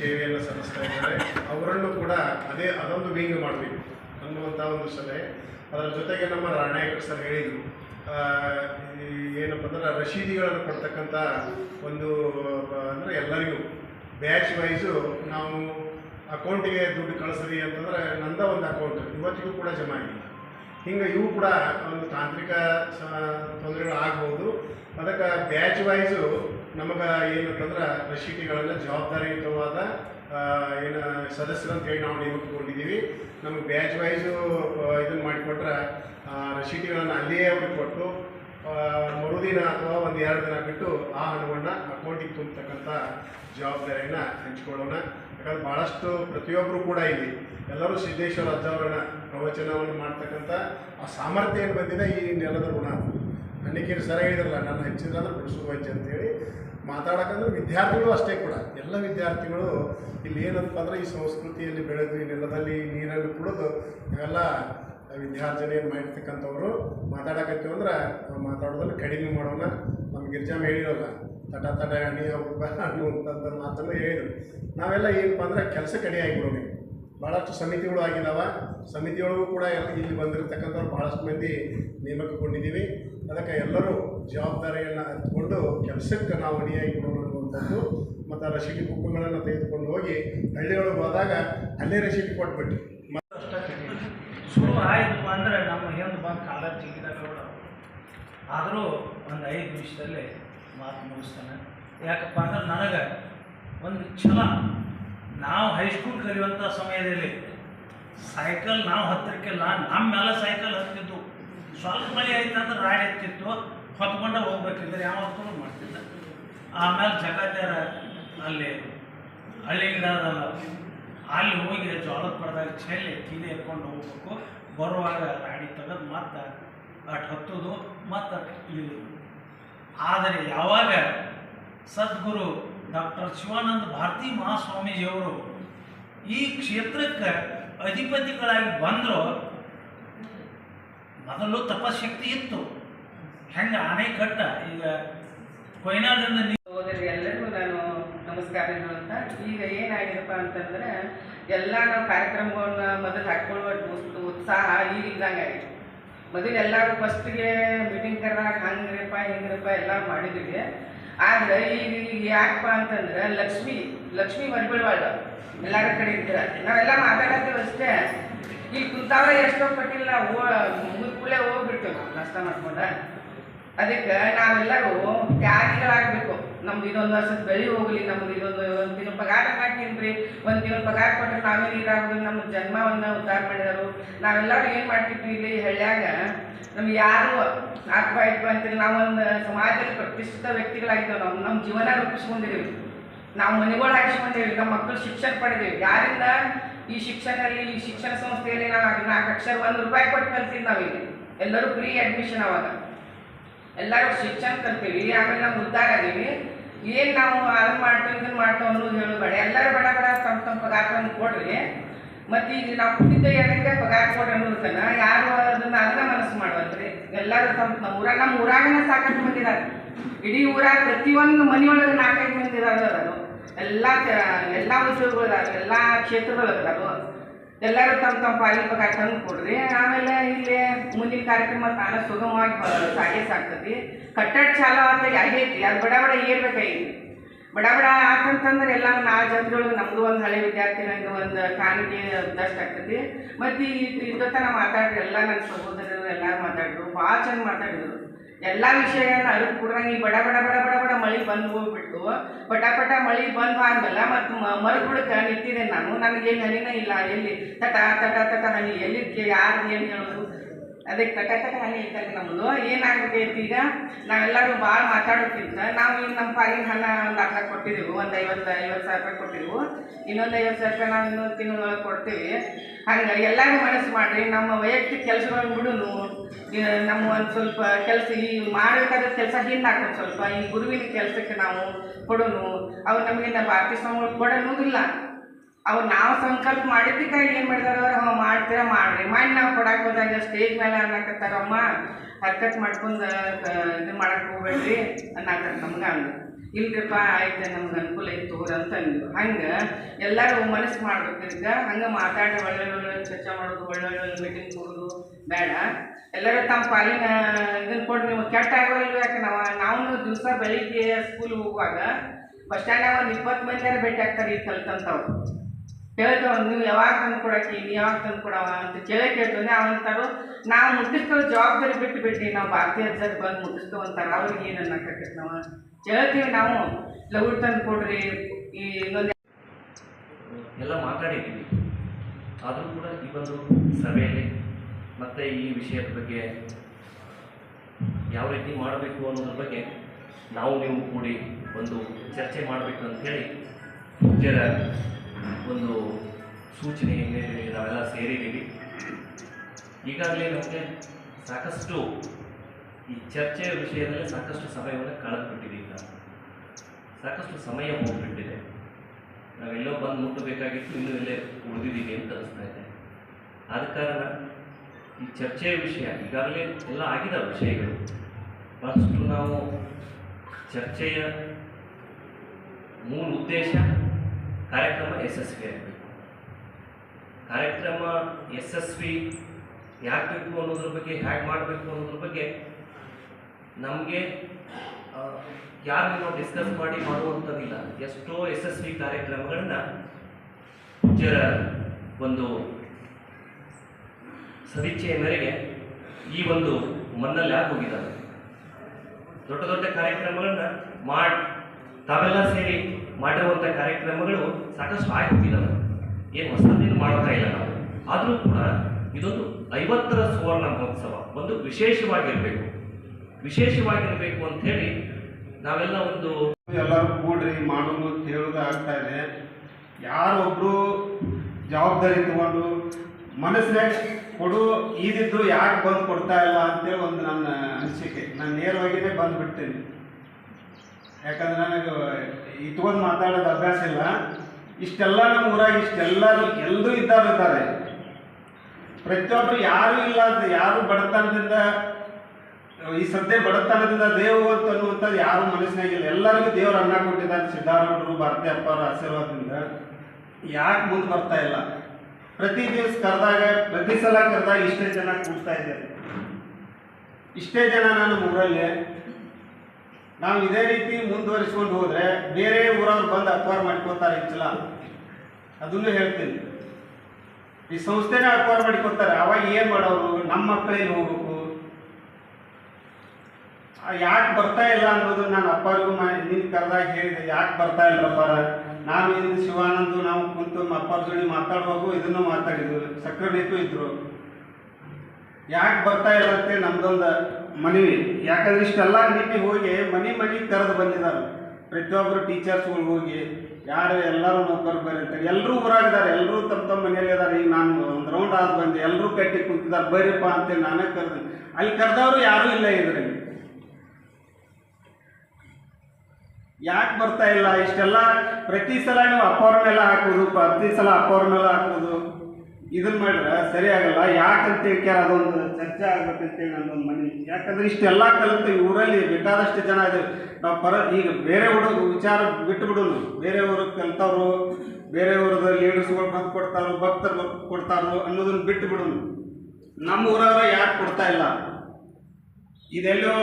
ಸೇವೆಯನ್ನು ಸಲ್ಲಿಸ್ತಾ ಇದ್ದಾರೆ. ಅವರನ್ನು ಕೂಡ ಅದೇ ಅದೊಂದು ವಿಂಗ್ ಮಾಡಬೇಕು ಅನ್ನುವಂಥ ಒಂದು ಸಲಹೆ. ಅದರ ಜೊತೆಗೆ ನಮ್ಮ ರಾಣಾಯಕರು ಸರ್ ಹೇಳಿದರು. ಏನಪ್ಪ ಅಂದ್ರೆ ರಶೀದಿಗಳನ್ನು ಕೊಡ್ತಕ್ಕಂಥ ಒಂದು ಅಂದರೆ ಎಲ್ಲರಿಗೂ. ಬ್ಯಾಚ್ ವೈಸು ನಾವು ಅಕೌಂಟಿಗೆ ದುಡ್ಡು ಕಳಿಸ್ರಿ ಅಂತಂದ್ರೆ ನಂದ ಒಂದು ಅಕೌಂಟ್. ಇವತ್ತಿಗೂ ಕೂಡ ಜಮಾ ಆಗಿಲ್ಲ. ಹಿಂಗೆ ಇವು ಕೂಡ ಒಂದು ತಾಂತ್ರಿಕ ತೊಂದರೆಗಳು ಆಗ್ಬೋದು ಅದಕ್ಕೆ ಬ್ಯಾಚ್ ವೈಸು ನಮಗೆ ಏನಂತಂದ್ರೆ ರಶೀಟಿಗಳನ್ನು ಜವಾಬ್ದಾರಿಯುತವಾದ ಏನು ಸದಸ್ಯರು ಅಂತೇಳಿ ನಾವು ನೇಮಕಗೊಂಡಿದ್ದೀವಿ ನಮಗೆ ಬ್ಯಾಚ್ ವೈಸು ಇದನ್ನು ಮಾಡಿಕೊಟ್ರೆ ರಶೀಟಿಗಳನ್ನು ಅಲ್ಲಿಯೇ ಅವ್ರಿಗೆ ಕೊಟ್ಟು ಮರುದಿನ ಅಥವಾ ಒಂದು ಎರಡು ದಿನ ಬಿಟ್ಟು ಆ ಹಣವನ್ನು ಅಕೌಂಟಿಗೆ ತುಂಬತಕ್ಕಂಥ ಜವಾಬ್ದಾರಿಯನ್ನು ಹಂಚಿಕೊಳ್ಳೋಣ. ಯಾಕಂದ್ರೆ ಭಾಳಷ್ಟು ಪ್ರತಿಯೊಬ್ಬರು ಕೂಡ ಇಲ್ಲಿ ಎಲ್ಲರೂ ಸಿದ್ದೇಶ್ವರ ಅಜ್ಜವರನ್ನ ಪ್ರವಚನವನ್ನು ಮಾಡ್ತಕ್ಕಂಥ ಆ ಸಾಮರ್ಥ್ಯ ಏನು ಬಂದಿದೆ ಈ ನೆಲದ ಋಣ. ಅನ್ನಕ್ಕೆ ಸರ ಹೇಳಿದ್ರಲ್ಲ ನಾನು ಹೆಚ್ಚಿದ್ರೆ ಬಿಡಿಸುವ ಅಂತ ಅಂತೇಳಿ. ಮಾತಾಡೋಕ್ಕಂದ್ರೆ ವಿದ್ಯಾರ್ಥಿಗಳು ಅಷ್ಟೇ ಕೂಡ. ಎಲ್ಲ ವಿದ್ಯಾರ್ಥಿಗಳು ಇಲ್ಲಿ ಏನಪ್ಪ ಅಂದರೆ ಈ ಸಂಸ್ಕೃತಿಯಲ್ಲಿ ಬೆಳೆದು, ಈ ನೆಲದಲ್ಲಿ ನೀರಲ್ಲಿ ಕುಡಿದು ಇವೆಲ್ಲ ವಿದ್ಯಾರ್ಜನೆ ಮಾಡಿರ್ತಕ್ಕಂಥವ್ರು ಮಾತಾಡಕತ್ತೀವಿ ಅಂದ್ರೆ ನಾವು ಕಡಿಮೆ ಮಾಡೋಣ ನಮ್ಮ ಗಿರ್ಜಾಮ್ ಹೇಳಿರಲ್ಲ ತಟ ತಟ ಅಣಿ ಹಣ್ಣು ಅನ್ನುವಂಥದ್ದು ಮಾತನ್ನು ಹೇಳಿದರು. ನಾವೆಲ್ಲ ಏನಪ್ಪ ಅಂದರೆ ಕೆಲಸ ಕಡೆ ಆಗಿಬಿಡೋಣ ಭಾಳಷ್ಟು ಸಮಿತಿಗಳು ಆಗಿದಾವ. ಸಮಿತಿಯೊಳಗೂ ಕೂಡ ಇಲ್ಲಿ ಬಂದಿರತಕ್ಕಂಥವ್ರು ಭಾಳಷ್ಟು ಮಂದಿ ನೇಮಕಗೊಂಡಿದ್ದೀವಿ. ಅದಕ್ಕೆ ಎಲ್ಲರೂ ಜವಾಬ್ದಾರಿಯನ್ನು ಹತ್ಕೊಂಡು ಕೆಲಸಕ್ಕೆ ನಾವು ಅಣಿಯಾಗಿ ನೋಡುವಂಥದ್ದು ಮತ್ತು ಆ ಬುಕ್ಗಳನ್ನು ತೆಗೆದುಕೊಂಡು ಹೋಗಿ ಹಳ್ಳಿಯೊಳಗೆ ಹೋದಾಗ ಅಲ್ಲೇ ರಶೀದಿ ಕೊಟ್ಬಿಟ್ಟು ಶುರು ಆಯಿತು ಅಂದರೆ ನಮ್ಮ ಹಿಂದೆ ಬಂದು ಕಾಲ ಜಿಗಿದಾಗ ಆದರೂ ಒಂದು ಐದು ನಿಮಿಷದಲ್ಲಿ ಮಾತು ಮುಗಿಸ್ತಾನೆ. ಯಾಕಪ್ಪ ಅಂದ್ರೆ ನನಗೆ ಒಂದು ಛಲ ನಾವು ಹೈಸ್ಕೂಲ್ ಕಲಿಯುವಂಥ ಸಮಯದಲ್ಲಿ ಸೈಕಲ್ ನಾವು ಹತ್ತಿರಕ್ಕೆಲ್ಲ ನಮ್ಮ ಮೇಲೆ ಸೈಕಲ್ ಹತ್ತಿದ್ದು. ಸ್ವಲ್ಪ ಮಳೆ ಆಯ್ತು ಅಂದ್ರೆ ರಾಡಿ ಎತ್ತಿತ್ತು. ಹೊತ್ಕೊಂಡ ಹೋಗ್ಬೇಕಿದ್ರೆ ಯಾವ ಹೊತ್ಕೊಂಡು ಮಾಡ್ತಿಲ್ಲ ಆಮೇಲೆ ಜಗಾಚಾರ ಅಲ್ಲಿ ಹಳ್ಳಿಗಿಡದಲ್ಲ ಅಲ್ಲಿ ಹೋಗಿ ಜೋಳದ ಪಡೆದಾಗ ಚೆಲ್ಲಿ ತೀದೆ ಎತ್ಕೊಂಡು ಹೋಗ್ಬೇಕು. ಬರುವಾಗ ಗಾಡಿ ತೆಗೆದು ಮತ್ತೆ ಅಟ್ ಹತ್ತೋದು ಮತ್ತೆ ಇಳಿದು. ಆದರೆ ಯಾವಾಗ ಸದ್ಗುರು ಡಾಕ್ಟರ್ ಶಿವಾನಂದ ಭಾರತಿ ಮಹಾಸ್ವಾಮೀಜಿಯವರು ಈ ಕ್ಷೇತ್ರಕ್ಕೆ ಅಧಿಪತಿಗಳಾಗಿ ಬಂದರು, ಮೊದಲು ತಪಶಕ್ತಿ ಇತ್ತು. ಹೆಂಗೆ ಅಣೆಕಟ್ಟ ಈಗ ಕೊಯ್ನಾದಿಂದ ನೀರು ಸಹೋದರಿ, ಎಲ್ಲರಿಗೂ ನಾನು ನಮಸ್ಕಾರಗಳು ಅಂತ ಈಗ ಏನಾಗಿದೆಪ್ಪ ಅಂತಂದ್ರೆ, ಎಲ್ಲ ನಾವು ಕಾರ್ಯಕ್ರಮಗಳನ್ನ ಮೊದಲು ಹಾಕ್ಕೊಳ್ಳುವ ಉತ್ಸಾಹ ಈಗ ಇದ್ದಂಗೆ ಆಗಿದೆ. ಮೊದಲು ಎಲ್ಲರೂ ಫಸ್ಟ್ಗೆ ಮೀಟಿಂಗ್ ಕರೆದಾಗ ಹಂಗ್ರಪ್ಪ, ಹಿಂಗ್ರಪ್ಪ ಎಲ್ಲ ಮಾಡಿದ್ವಿ. ಆದ್ರೆ ಈಗ ಈಗ ಯಾಕಪ್ಪ ಅಂತಂದ್ರೆ, ಲಕ್ಷ್ಮಿ ಲಕ್ಷ್ಮಿ ಮರಿಬೇಳವಾಳ, ಎಲ್ಲರ ಕಡೆ ಇದ್ದೀರ. ನಾವೆಲ್ಲ ಮಾತಾಡತ್ತೀವಿ ಅಷ್ಟೇ. ಈಗ ಕುಂತಾವ ಎಷ್ಟೋ ಪಟ್ಟಿಲ್ಲ ಮುಗಿದ ಕೂಡಲೇ ಹೋಗ್ಬಿಡ್ತೇವೆ ನಾಷ್ಟ ಮಾಡ್ಕೊಂಡ. ಅದಕ್ಕೆ ನಾವೆಲ್ಲರೂ ತ್ಯಾಗಿಗಳಾಗಬೇಕು. ನಮ್ದು ಇದೊಂದು ವರ್ಷದ ಬೆಳೆ ಹೋಗಲಿ, ನಮ್ದು ಇದೊಂದು ಒಂದು ದಿನ ಪಗಾರ ಹಾಕಿನ್ರಿ ಒಂದು ದಿನ ಪಗಾರ ಕೊಟ್ಟರೆ ನಾವೇನು ಇದಾಗೋದಿಲ್ಲ ನಮ್ಮ ಜನ್ಮವನ್ನು ಉದ್ಧಾರ ಮಾಡಿದರು ನಾವೆಲ್ಲರೂ ಏನು ಮಾಡ್ತಿದ್ವಿ ಇಲ್ಲಿ ಹಳ್ಳಿಯಾಗ? ನಮ್ಗೆ ಯಾರು ಆತ್ಮ ಆಯ್ತು ಅಂತೇಳಿ ನಾವೊಂದು ಸಮಾಜದಲ್ಲಿ ಪ್ರತಿಷ್ಠಿತ ವ್ಯಕ್ತಿಗಳಾಗಿದ್ದೇವೆ. ನಾವು ನಮ್ಮ ಜೀವನ ರೂಪಿಸ್ಕೊಂಡಿದ್ದೀವಿ ನಾವು ಮನೆಗಳು ಹಾಕಿಸ್ಕೊಂಡಿದ್ದೀವಿ ನಮ್ಮ ಮಕ್ಕಳು ಶಿಕ್ಷಣ ಪಡೆದೇವಿ. ಯಾರಿಂದ? ಈ ಶಿಕ್ಷಣದಲ್ಲಿ, ಈ ಶಿಕ್ಷಣ ಸಂಸ್ಥೆಯಲ್ಲಿ ನಾವು ನಾಲ್ಕು ಅಕ್ಷರ ಒಂದು ರೂಪಾಯಿ ಕೊಟ್ಟು ಕಲ್ತಿದ್ದು ನಾವಿಲ್ಲಿ ಎಲ್ಲರೂ ಫ್ರೀ ಅಡ್ಮಿಷನ್ ಅವಾಗ. ಎಲ್ಲರೂ ಶಿಕ್ಷಣ ಕಲ್ತೀವಿ. ಆಮೇಲೆ ನಾವು ಮುದ್ದಾಗಿದ್ದೀವಿ ಏನು ನಾವು ಅದನ್ನ ಮಾಡ್ತೀವಿ ಇದನ್ನ ಮಾಡ್ತೀವಿ ಅನ್ನೋದು ಹೇಳಬೇಡ. ಎಲ್ಲರೂ ಬಡ ಬಡ ತಮ್ಮ ತಮ್ಮ ಪಗಾರವನ್ನು ಕೊಡ್ರಿ. ಮತ್ತು ಈಗ ನಾವು ಕುಡಿದ ಎದಕ್ಕೆ ಪಗಾರ ಕೊಡ್ರಿ ಅನ್ನೋದನ್ನ ಯಾರು ಅದನ್ನ ಅದನ್ನ ಮನಸ್ಸು ಮಾಡುವಂತ್ರಿ? ಎಲ್ಲರೂ ತಮ್ಮ ನಮ್ಮ ಊರಾಗ ನಮ್ಮ ಊರಾಗನ ಸಾಕಷ್ಟು ಮಂದಿ ಇದಾರೆ. ಇಡೀ ಊರಾಗ ಪ್ರತಿಯೊಂದು ಮನೆಯೊಳಗೆ ನಾಲ್ಕೈದು ಮಂದಿ ಇದಾರೆ ಅದು ಎಲ್ಲ ಎಲ್ಲ ಉದ್ಯೋಗಗಳು ಎಲ್ಲ ಕ್ಷೇತ್ರಗಳು ಇದಾವೆ. ಎಲ್ಲರೂ ತಮ್ಮ ತಮ್ಮ ಪಾಲಿ ಪಗಾರ ತಂದು ಕೊಡ್ರಿ. ಆಮೇಲೆ ಇಲ್ಲಿ ಮುಂದಿನ ಕಾರ್ಯಕ್ರಮ ತಾನ ಸುಗಮವಾಗಿ ಸಾಗೇ ಸಾಕ್ತತಿ ಕಟ್ಟಡ ಚಾಲು ಅಂತ ಆಗೈತಿ ಅದು ಬಡ ಬಡ ಏರ್ಬೇಕಾಗಿ. ಬಡ ಬಡ ಆತಂತಂದ್ರೆ ಎಲ್ಲ ನಾಲ್ಕು ಜನರೊಳಗೆ ನಮ್ಮದು ಒಂದು ಹಳೆ ವಿದ್ಯಾರ್ಥಿಗಳಿಗೆ ಒಂದು ಕಾಣಿಕೆ ದಷ್ಟ ಆಗ್ತೈತಿ ಮತ್ತು ಈ ಇದ್ದತನ ಮಾತಾಡ್ರಿ, ಎಲ್ಲ ನನ್ನ ಸಹೋದರರು ಎಲ್ಲರೂ ಮಾತಾಡಿದ್ರು ಭಾಳ ಚೆಂದ ಮಾತಾಡಿದ್ರು. ಎಲ್ಲ ವಿಷಯಗಳನ್ನ ಅರಿವು ಕೊಡ್ರಂಗೆ ಬಡ ಬಡ ಬಡ ಬಡ ಬಡ ಮಳೆ ಬಂದು ಹೋಗ್ಬಿಟ್ಟು ಪಟ ಪಟ ಮಳೆ ಬಂದು ಆದ್ಮೇಲೆ ಮತ್ತು ಮರುಗುಡಕ್ಕೆ ನಿಂತಿದ್ದೇನೆ ನಾನು. ನನಗೇನು ಹನಿನೇ ಇಲ್ಲ. ಎಲ್ಲಿ ತಟ ತಟ ತಟ, ನನಗೆ ಎಲ್ಲಿ ಯಾರು ಏನು ಹೇಳೋದು? ಅದಕ್ಕೆ ತಟ ತಟ ಹನಿ ಇದ್ದಾಗ ನಮ್ಮದು ಏನಾಗ್ಬಿಟ್ಟೈತಿ ಈಗ ನಾವೆಲ್ಲರೂ ಭಾಳ ಮಾತಾಡೋಕ್ಕಿಂತ ನಾವು ಈಗ ನಮ್ಮ ಪಾಲಿನ ಹಣ ಒಂದು ಅರ್ಧ ಕೊಟ್ಟಿದ್ದೆವು ಒಂದು ಐವತ್ತು ಐವತ್ತು ಸಾವಿರ ರೂಪಾಯಿ ಕೊಟ್ಟಿದ್ದೆವು ಇನ್ನೊಂದು ಐವತ್ತು ಸಾವಿರ ರೂಪಾಯಿ ನಾವು ಇನ್ನೊಂದು ತಿಂಗಳೊಳಗೆ ಕೊಡ್ತೀವಿ. ಹಂಗೆ ಎಲ್ಲರೂ ಮನಸ್ಸು ಮಾಡಿರಿ, ನಮ್ಮ ವೈಯಕ್ತಿಕ ಕೆಲಸಗಳನ್ನು ಬಿಡುನು ನಮ್ಮ ಒಂದು ಸ್ವಲ್ಪ ಕೆಲಸ ಈ ಮಾಡಬೇಕಾದ ಕೆಲಸ ಹಿಂದೆ ಹಾಕೋದು ಸ್ವಲ್ಪ, ಈ ಗುರುವಿನ ಕೆಲಸಕ್ಕೆ ನಾವು ಕೊಡೋನು, ಅವ್ರು ನಮಗೆ ನಮ್ಮ ಸ್ವಾಮಿಗಳು ಕೊಡೋದಿಲ್ಲ ಅವ್ರು ನಾವು ಸಂಕಲ್ಪ ಮಾಡಿದ್ದಕ್ಕೆ ಏನು ಮಾಡಿದಾರ ಅವ್ರು? ಹಾಂ ಮಾಡ್ತೀರಾ, ಮಾಡ್ರಿ. ಮಾಡಿ ನಾವು ಕೊಡಕ್ಕೆ ಹೋದಾಗ ಸ್ಟೇಜ್ ಮೇಲೆ ಅನ್ನಕತ್ತಾರಮ್ಮ ಹರ್ಕತ್ ಮಾಡ್ಕೊಂಡು ಇದು ಮಾಡಕ್ಕೆ ಹೋಗ್ಬೇಡ್ರಿ ಅನ್ನಕತ್ತ ನಮ್ಗೆ ಅಂದ್ರು ಇಲ್ರಿಪ್ಪ, ಆಯ್ತು, ನಮ್ಗೆ ಅನುಕೂಲ ಐತೆ ತಗೋರಿ ಅಂತ ಅಂದ್ರು. ಹಂಗೆ ಎಲ್ಲರೂ ಮನಸ್ಸು ಮಾಡ್ಬೇಕು ಈಗ ಹಂಗೆ ಮಾತಾಡಿ ಒಳ್ಳೆ ಒಳ್ಳೆ ಚರ್ಚೆ ಮಾಡೋದು ಒಳ್ಳೆ ಒಳ್ಳೆ ಮೀಟಿಂಗ್ ಕೊಡೋದು, ಬೇಡ. ಎಲ್ಲರೂ ತಮ್ಮ ಪಾಲಿನ ಇದನ್ನ ಕೊಟ್ಟು ನೀವು ಕೆಟ್ಟ ಆಗೋಲ್ಲ ಯಾಕೆ ನಾವು ನಾವು ದಿವಸ ಬೆಳಿಗ್ಗೆ ಸ್ಕೂಲ್ ಹೋಗುವಾಗ, ಬಸ್ ಸ್ಟ್ಯಾಂಡಾಗ ಒಂದು ಇಪ್ಪತ್ತು ಮಂದಿಯಾರ ಭೇಟಿ ಆಗ್ತಾರೆ ಈ ಕಲ್ತಂತವ್ರು ಕೇಳ್ತಾವ ನೀವು ಯಾವಾಗ ತಂದು ಕೊಡಕ್ಕೆ ಯಾವಾಗ ತಂದು ಕೊಡವ ಅಂತ ಕೇಳೇ ಕೇಳ್ತಾನೆ ಅವಂತಾರು ನಾವು ಮುಟ್ಟಿಸ್ತೇವೆ ಜವಾಬ್ದಾರಿ ಬಿಟ್ಟು ಬಿಟ್ಟು, ನಾವು ಭಾರತೀಯ ಸರ್ ಬಂದು ಮುಟ್ಟಿಸ್ತೇವೆ ಅಂತಾರೆ ಅವ್ರಿಗೆ ಏನು ಅನ್ನಕತ್ತೆ ನಾವು? ಕೇಳ್ತೀವಿ ನಾವು. ಲಘು ತಂದು ಕೊಡ್ರಿ, ಈ ಇನ್ನೊಂದು ಎಲ್ಲ ಮಾತಾಡಿದ್ದೀವಿ. ಆದರೂ ಕೂಡ ಈ ಒಂದು ಸಭೆಯಲ್ಲಿ ಮತ್ತೆ ಈ ವಿಷಯದ ಬಗ್ಗೆ ಯಾವ ರೀತಿ ಮಾಡಬೇಕು ಅನ್ನೋದ್ರ ಬಗ್ಗೆ ನಾವು ನೀವು ಕೂಡಿ ಒಂದು ಚರ್ಚೆ ಮಾಡಬೇಕು ಅಂತೇಳಿ ಪೂಜ್ಯರ ಒಂದು ಸೂಚನೆ ಹಿನ್ನೆಲೆಯಲ್ಲಿ ನಾವೆಲ್ಲ ಸೇರಿದ್ದೀವಿ. ಈಗಾಗಲೇ ನಮಗೆ ಸಾಕಷ್ಟು ಈ ಚರ್ಚೆಯ ವಿಷಯದಲ್ಲಿ ಸಾಕಷ್ಟು ಸಮಯವನ್ನು ಕಳೆದುಬಿಟ್ಟಿದ್ದೀವಿ ಈಗ. ಸಾಕಷ್ಟು ಸಮಯ ಹೋಗ್ಬಿಟ್ಟಿದೆ. ನಾವೆಲ್ಲೋ ಬಂದು ಮುಟ್ಟಬೇಕಾಗಿತ್ತು, ಇನ್ನೂ ಇಲ್ಲೇ ಉಳಿದಿದ್ದೀವಿ ಅಂತ ಅನಿಸ್ತಾ ಇದೆ. ಆದ ಕಾರಣ ಈ ಚರ್ಚೆಯ ವಿಷಯ, ಈಗಾಗಲೇ ಎಲ್ಲ ಆಗಿದೆ ವಿಷಯಗಳು. ಫಸ್ಟು ನಾವು ಚರ್ಚೆಯ ಮೂಲ ಉದ್ದೇಶ ಕಾರ್ಯಕ್ರಮ ಯಶಸ್ವಿ ಆಗಬೇಕು ಕಾರ್ಯಕ್ರಮ ಯಶಸ್ವಿ ಯಾಕೆ ಬೇಕು ಅನ್ನೋದ್ರ ಬಗ್ಗೆ ಹೇಗೆ ಮಾಡಬೇಕು ಅನ್ನೋದ್ರ ಬಗ್ಗೆ ನಮಗೆ ಯಾರು ನಾವು ಡಿಸ್ಕಸ್ ಮಾಡಿ ಮಾಡುವಂಥದ್ದಿಲ್ಲ ಎಷ್ಟೋ ಯಶಸ್ವಿ ಕಾರ್ಯಕ್ರಮಗಳನ್ನು ಜರ ಒಂದು ಸದಿಚ್ಛೆಯ ಮೇರೆಗೆ ಈ ಒಂದು ಮನ್ನಲ್ಲಿ ಯಾಕೆ ಹೋಗಿದ್ದಾರೆ. ದೊಡ್ಡ ದೊಡ್ಡ ಕಾರ್ಯಕ್ರಮಗಳನ್ನ ಮಾಡಿ, ತಾವೆಲ್ಲ ಸೇರಿ ಮಾಡಿರುವಂಥ ಕಾರ್ಯಕ್ರಮಗಳು ಸಾಕಷ್ಟು ಆಗಿ ಹೋಗಿದ್ದಾರೆ ಏನು ಹೊಸದೇನು ಇಲ್ಲ ನಾವು. ಆದರೂ ಕೂಡ ಇದೊಂದು ಐವತ್ತರ ಸುವರ್ಣ ಮಹೋತ್ಸವ. ಒಂದು ವಿಶೇಷವಾಗಿರಬೇಕು. ವಿಶೇಷವಾಗಿರಬೇಕು ಅಂಥೇಳಿ ನಾವೆಲ್ಲ ಒಂದು ಎಲ್ಲರೂ ಕೂಡ್ರಿ, ಮಾಡೋದು ಅಂತ ಹೇಳೋದು ಆಗ್ತಾ ಇದೆ. ಯಾರೊಬ್ರು ಜವಾಬ್ದಾರಿ ತಗೊಂಡು ಮನಸ್ಸಿನಾಗ ಕೊಡು, ಈದಿದ್ರು ಯಾಕೆ ಬಂದು ಕೊಡ್ತಾ ಇಲ್ಲ ಅಂತೇಳಿ ಒಂದು ನನ್ನ ಅನಿಸಿಕೆ. ನಾನು ನೇರವಾಗಿಯೇ ಬಂದು ಬಿಡ್ತೀನಿ ಯಾಕಂದ್ರೆ ನನಗೆ ಇಟ್ಕೊಂಡು ಮಾತಾಡೋದು ಅಭ್ಯಾಸ ಇಲ್ಲ. ಇಷ್ಟೆಲ್ಲ ನಮ್ಮ ಊರಾಗ ಇಷ್ಟೆಲ್ಲ ಎಲ್ಲರೂ ಇದ್ದಾರೆ ಪ್ರತಿಯೊಬ್ಬರು ಯಾರು ಇಲ್ಲ ಅಂತ, ಯಾರು ಬಡತನದಿಂದ, ಈ ಸದ್ಯ ಬಡತನದಿಂದ ದೇವು ಅಂತ ಅನ್ನುವಂಥದ್ದು ಯಾರು ಮನಸ್ಸಿನಾಗಿಲ್ಲ ಎಲ್ಲರಿಗೂ ದೇವರು ಅನ್ನ ಕೊಟ್ಟಿದ್ದಾರೆ ಸಿದ್ದರಾಮಯ್ಯರು ಭಾರತಿ ಅಪ್ಪ ಅವರ ಆಶೀರ್ವಾದದಿಂದ. ಯಾಕೆ ಮುಂದೆ ಬರ್ತಾ ಇಲ್ಲ? ಪ್ರತಿ ದಿವಸ ಕರೆದಾಗ, ಪ್ರತಿ ಸಲ ಕರೆದಾಗ ಇಷ್ಟೇ ಜನ ಕೂಡ್ತಾ ಇದ್ದಾರೆ. ಇಷ್ಟೇ ಜನ ನಾನು ಊರಲ್ಲಿ ನಾವು ಇದೇ ರೀತಿ ಮುಂದುವರಿಸ್ಕೊಂಡು ಹೋದ್ರೆ ಬೇರೆ ಊರವ್ರು ಬಂದು ಅಕ್ವಾರ್ ಮಾಡ್ಕೋತಾರೆ ಇಂಚಲ ಅದನ್ನು ಹೇಳ್ತೀನಿ. ಈ ಸಂಸ್ಥೆನೇ ಅಕ್ವಾರ್ ಮಾಡ್ಕೋತಾರೆ ಅವಾಗ ಏನು ಮಾಡೋರು? ನಮ್ಮ ಮಕ್ಕಳೇನು ಹೋಗ್ಬೇಕು? ಯಾಕೆ ಬರ್ತಾ ಇಲ್ಲ ಅನ್ನೋದು ನಾನು ಅಪ್ಪಾರಿಗೂ ನಿನ್ ನಿನ್ನ ಕರೆದಾಗ ಹೇಳಿದೆ. ಯಾಕೆ ಬರ್ತಾ ಇಲ್ಲಪ್ಪ ನಾನು ಇಂದು ಶಿವಾನಂದು ನಾವು ಕುಂತು ಅಪ್ಪರ ಜೋಡಿ ಮಾತಾಡುವಾಗ ಇದನ್ನು ಸಕ್ಕರೆ ಸಕ್ರೆನೇತು ಇದ್ರು. ಯಾಕೆ ಬರ್ತಾ ಇಲ್ಲ ಅಂತ ನಮ್ದೊಂದು ಮನವಿ. ಯಾಕಂದ್ರೆ ಇಷ್ಟೆಲ್ಲ ನಿನ್ನೆ ಹೋಗಿ ಮನೆ ಮನೆಗೆ ಕರೆದು ಬಂದಿದ್ದಾರೆ. ಪ್ರತಿಯೊಬ್ಬರು ಟೀಚರ್ಸ್ಗಳು ಹೋಗಿ, ಯಾರು ಎಲ್ಲರೂ ನೌಕರು ಬರ್ರಿ ಅಂತೇಳಿ ಎಲ್ಲರೂ ಊರಾಗಿದ್ದಾರೆ ಎಲ್ಲರೂ ತಮ್ಮ ತಮ್ಮ ಮನೇಲಿ ಇದ್ದಾರೆ. ಈಗ ನಾನು ಒಂದು ರೌಂಡ್ ಆದ ಬಂದು ಎಲ್ಲರೂ ಕಟ್ಟಿ ಕುಂತಿದ್ದಾರೆ. ಬರ್ರಿಪ್ಪ ಅಂತೇಳಿ ನಾನೇ ಕರೆದು. ಅಲ್ಲಿ ಕರೆದವರು ಯಾರೂ ಇಲ್ಲ ಇದರಲ್ಲಿ. ಯಾಕೆ ಬರ್ತಾ ಇಲ್ಲ? ಇಷ್ಟೆಲ್ಲ ಪ್ರತಿ ಸಲ ನೀವು ಅಪ್ಪವ್ರ ಮೇಲೆ ಹಾಕೋದು, ಪ್ರತಿ ಸಲ ಅಪ್ಪವ್ರ ಮೇಲೆ ಹಾಕೋದು. ಇದನ್ನ ಮಾಡಿದ್ರೆ ಸರಿ ಆಗಲ್ಲ. ಯಾಕಂತ ಹೇಳ್ಕ್ಯಾರ ಅದೊಂದು ಚರ್ಚೆ ಆಗ್ಬೇಕಂತೇಳಿ ನನ್ನೊಂದು ಮನೆ. ಯಾಕಂದ್ರೆ ಇಷ್ಟೆಲ್ಲ ಕಲಿತು ಊರಲ್ಲಿ ಬೇಕಾದಷ್ಟು ಜನ ಇದೆ ನಾವು ಪರ, ಈಗ ಬೇರೆ ಹುಡುಗ ವಿಚಾರ ಬಿಟ್ಟು ಬಿಡೋದು ಬೇರೆ ಊರಿಗೆ ಕಲ್ತವ್ರು, ಬೇರೆ ಊರದ ಲೀಡರ್ಸ್ಗಳು ಬಂದು ಕೊಡ್ತಾರೋ, ಭಕ್ತರು ಬಂದು ಕೊಡ್ತಾರೋ ಅನ್ನೋದನ್ನ ಬಿಟ್ಟು ಬಿಡೋದು ನಮ್ಮ ಊರವ್ರ ಯಾಕೆ ಕೊಡ್ತಾ ಇಲ್ಲ? ಇದೆಲ್ಲೋ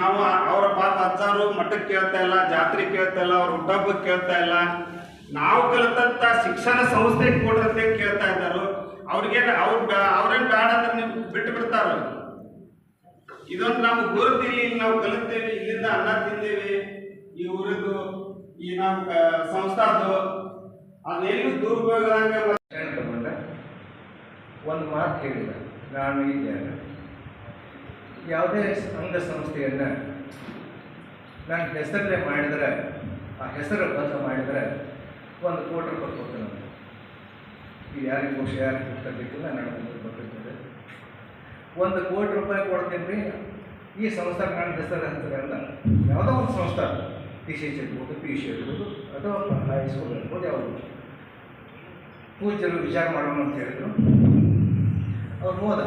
ನಾವು ಅವರ ಪಾಪ ಹಚ್ಚಾರು ಮಠಕ್ಕೆ ಕೇಳ್ತಾ ಇಲ್ಲ, ಜಾತ್ರೆ ಕೇಳ್ತಾ ಇಲ್ಲ, ಅವ್ರ ಹುಟ್ಟಬ್ಬಕ್ಕೆ ಕೇಳ್ತಾ ಇಲ್ಲ. ನಾವು ಕಲಿತಂತ ಶಿಕ್ಷಣ ಸಂಸ್ಥೆ ಕೊಡ್ರಂತೆ ಕೇಳ್ತಾ ಇದ್ದಾರೋ, ಅವ್ರಿಗೆ ಅವ್ರ ಅವ್ರೇನ್ ಬೇಡ ಅಂದ್ರೆ ನೀವು ಬಿಟ್ಟು ಬಿಡ್ತಾರ? ಇದೊಂದು ನಾವು ಗುರುತಿಲ್ಲಿ ಇಲ್ಲಿ ನಾವು ಕಲಿತೇವೆ, ಇಲ್ಲಿಂದ ಅನ್ನ ತಿಂದೇವೆ. ಈ ಊರಿದ್ದು, ಈ ನಮ್ಮ ಸಂಸ್ಥಾದು ಅದೆಲ್ಲೂ ದುರುಪಯೋಗ ಒಂದು ಮಾತು ಹೇಳಿದ, ನಾನು ಇದ್ದೇನೆ ಯಾವುದೇ ಅಂಗಸಂಸ್ಥೆಯನ್ನು ನಾನು ಹೆಸರಲ್ಲೇ ಮಾಡಿದರೆ, ಆ ಹೆಸರು ಬಂದು ಮಾಡಿದರೆ ಒಂದು ಕೋಟಿ ರೂಪಾಯಿ ಕೊಡ್ತೇನೆ ಈ ಯಾರಿಗೆ ಕೋಶ ಯಾರಿಗೆ ಕೊಡ್ತಿದ್ದಿಲ್ಲ ನನಗೆ ಗೊತ್ತಿರ್ತದೆ ಒಂದು ಕೋಟಿ ರೂಪಾಯಿ ಕೊಡ್ತೀನಿ ರೀ. ಈ ಸಂಸ್ಥೆ ನಾನು ಹೆಸರು ಹೆಸರು ಅಲ್ಲ. ಯಾವುದೋ ಒಂದು ಸಂಸ್ಥೆ. ಟಿ ಸಿ ಎಚ್ ಇರ್ಬೋದು, ಪಿ ಯು ಸಿ ಇರ್ಬೋದು, ಅಥವಾ ಹೈಸ್ಕೂಲ್ ಇರ್ಬೋದು, ಯಾವುದು ಪೂಜ್ಯರು ವಿಚಾರ ಮಾಡೋಣ ಅಂತ ಹೇಳಿದ್ರು. ಅವ್ರು ಹೋದ.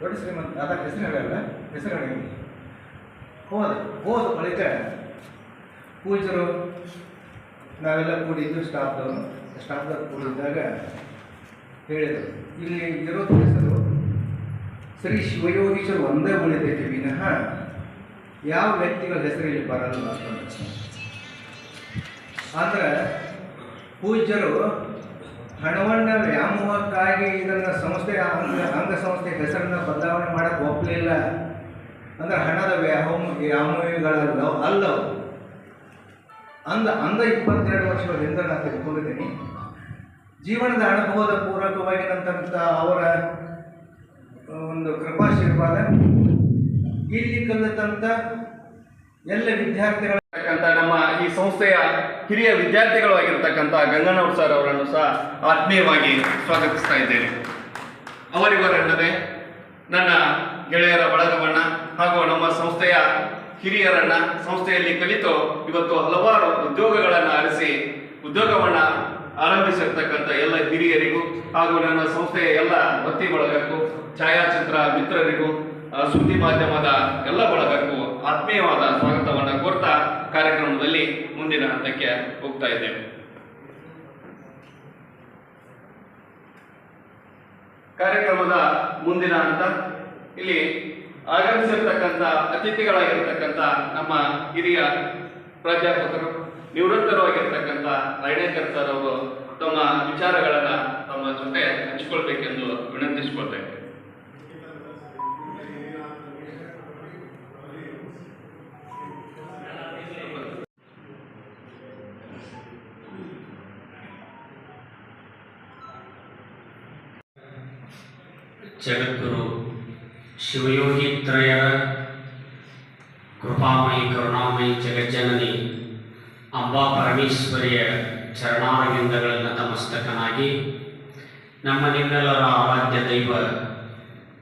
ದೊಡ್ಡ ಶ್ರೀಮಂತ, ಅದ ಹೆಸರು ಹೇಳಲ್ಲ, ಹೆಸರು ಹೇಳಿ. ಹೋದ. ಹೋದ ಬಳಿಕ ಪೂಜ್ಯರು ನಾವೆಲ್ಲ ಕೂಡಿದ್ದು ಸ್ಟಾಫ್ದವರು ಸ್ಟಾಫ್ದವ್ರು ಕೂಡಿದ್ದಾಗ ಹೇಳಿದರು. ಇಲ್ಲಿ ಇರೋದು ಹೆಸರು ಶ್ರೀ ಶಿವಯೋಗೀಶರು ಒಂದೇ ಉಳಿದೈತೆ ವಿನಃ ಯಾವ ವ್ಯಕ್ತಿಗಳ ಹೆಸರು ಇಲ್ಲಿ ಬರಲ್ಲ ಅಂತ ಅಂದ್ರೆ ಪೂಜ್ಯರು ಹಣವನ್ನು ವ್ಯಾಮೋಹಕ್ಕಾಗಿ ಇದನ್ನು ಸಂಸ್ಥೆ, ಅಂಗ, ಅಂಗಸಂಸ್ಥೆ ಹೆಸರನ್ನು ಬದಲಾವಣೆ ಮಾಡೋಕ್ಕೆ ಒಪ್ಪಲಿಲ್ಲ ಅಂದ್ರೆ ಹಣದ ವ್ಯಾಮೋಹ ವ್ಯಾಮೋಹಿಗಳಲ್ಲ, ಅಲ್ಲವು. ಅಂದ ಅಂದ ಇಪ್ಪತ್ತೆರಡು ವರ್ಷಗಳ ಹಿಂದೆ ನಾನು ತಿಳ್ಕೊಂಡಿದ್ದೀನಿ ಜೀವನದ ಅನುಭವದ ಪೂರಕವಾಗಿ ನಂತರ ಅವರ ಒಂದು ಕೃಪಾಶೀರ್ವಾದ, ಇಲ್ಲಿ ಕಲಿತಂಥ ಎಲ್ಲ ವಿದ್ಯಾರ್ಥಿಗಳ ನಮ್ಮ ಈ ಸಂಸ್ಥೆಯ ಹಿರಿಯ ವಿದ್ಯಾರ್ಥಿಗಳು ಆಗಿರ್ತಕ್ಕಂಥ ಸರ್ ಅವರನ್ನು ಸಹ ಆತ್ಮೀಯವಾಗಿ ಸ್ವಾಗತಿಸ್ತಾ ಇದ್ದೇನೆ. ಅವರಿವರಲ್ಲದೆ ನನ್ನ ಗೆಳೆಯರ ಬಳಗವನ್ನ ಹಾಗೂ ನಮ್ಮ ಸಂಸ್ಥೆಯ ಹಿರಿಯರನ್ನ ಸಂಸ್ಥೆಯಲ್ಲಿ ಕಲಿತು ಇವತ್ತು ಹಲವಾರು ಉದ್ಯೋಗಗಳನ್ನು ಅರಸಿ ಉದ್ಯೋಗವನ್ನ ಆರಂಭಿಸಿರ್ತಕ್ಕಂಥ ಎಲ್ಲ ಹಿರಿಯರಿಗೂ ಹಾಗೂ ನನ್ನ ಸಂಸ್ಥೆಯ ಎಲ್ಲ ವೃತ್ತಿ ಬಳಗಕ್ಕೂ, ಛಾಯಾಚಿತ್ರ ಮಿತ್ರರಿಗೂ ಸುದ್ದಿ ಮಾಧ್ಯಮದ ಎಲ್ಲ ಬಳಗಕ್ಕೂ ಆತ್ಮೀಯವಾದ ಸ್ವಾಗತವನ್ನು ಕೋರ್ತಾ ಕಾರ್ಯಕ್ರಮದಲ್ಲಿ ಮುಂದಿನ ಹಂತಕ್ಕೆ ಹೋಗ್ತಾ ಇದ್ದೇವೆ. ಕಾರ್ಯಕ್ರಮದ ಮುಂದಿನ ಹಂತ ಇಲ್ಲಿ ಆಗಮಿಸಿರ್ತಕ್ಕಂಥ ಅತಿಥಿಗಳಾಗಿರ್ತಕ್ಕಂಥ ನಮ್ಮ ಹಿರಿಯ ಪ್ರಾಧ್ಯಾಪಕರು ನಿವೃತ್ತರು ಆಗಿರ್ತಕ್ಕಂಥ ರೈಣೇಕರ್ ಸರ್ ಅವರು ತಮ್ಮ ವಿಚಾರಗಳನ್ನು ತಮ್ಮ ಜೊತೆ ಹಂಚಿಕೊಳ್ಬೇಕೆಂದು ವಿನಂತಿಸಿಕೊಳ್ತಾ ಶಿವಯೋಗಿತ್ರಯರ ಕೃಪಾಮಯಿ, ಕರುಣಾಮಯಿ, ಜಗಜ್ಜನನಿ, ಅಂಬಾ ಪರಮೇಶ್ವರಿಯ ಚರಣಾರವಿಂದಗಳನ್ನು ತಮಸ್ತಕನಾಗಿ ನಮ್ಮ ನಿಮ್ಮೆಲ್ಲರ ಆರಾಧ್ಯ ದೈವ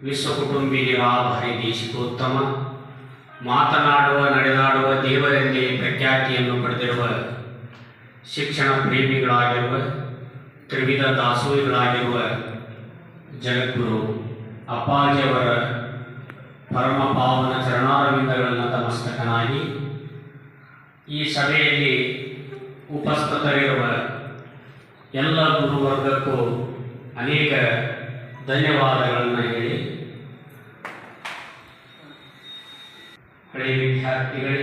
ವಿಶ್ವಕುಟುಂಬಿ ನಿರಾಭಾರಿ ದೇಶಿಕೋತ್ತಮ, ಮಾತನಾಡುವ, ನಡೆದಾಡುವ ದೇವರೆಂದೇ ಪ್ರಖ್ಯಾತಿಯನ್ನು ಪಡೆದಿರುವ ಶಿಕ್ಷಣ ಪ್ರೇಮಿಗಳಾಗಿರುವ, ತ್ರಿವಿಧ ದಾಸೋಹಿಗಳಾಗಿರುವ ಜಗದ್ಗುರು ಅಪ್ಪಾಜಿಯವರ ಪರಮ ಪಾವನ ಚರಣಾರವಿಂದಗಳನ್ನು ತಮಸ್ತಕನಾಗಿ ಈ ಸಭೆಯಲ್ಲಿ ಉಪಸ್ಥಿತರಿರುವ ಎಲ್ಲ ಗುರುವರ್ಗಕ್ಕೂ ಅನೇಕ ಧನ್ಯವಾದಗಳನ್ನು ಹೇಳಿ ಹಳೆಯ ವಿದ್ಯಾರ್ಥಿಗಳೇ,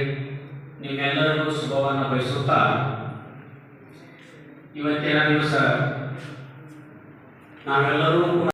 ನಿಮ್ಮೆಲ್ಲರಿಗೂ ಶುಭವನ್ನು ಬಯಸುತ್ತಾ ಇವತ್ತಿನ ದಿವಸ ನಾವೆಲ್ಲರೂ ಕೂಡ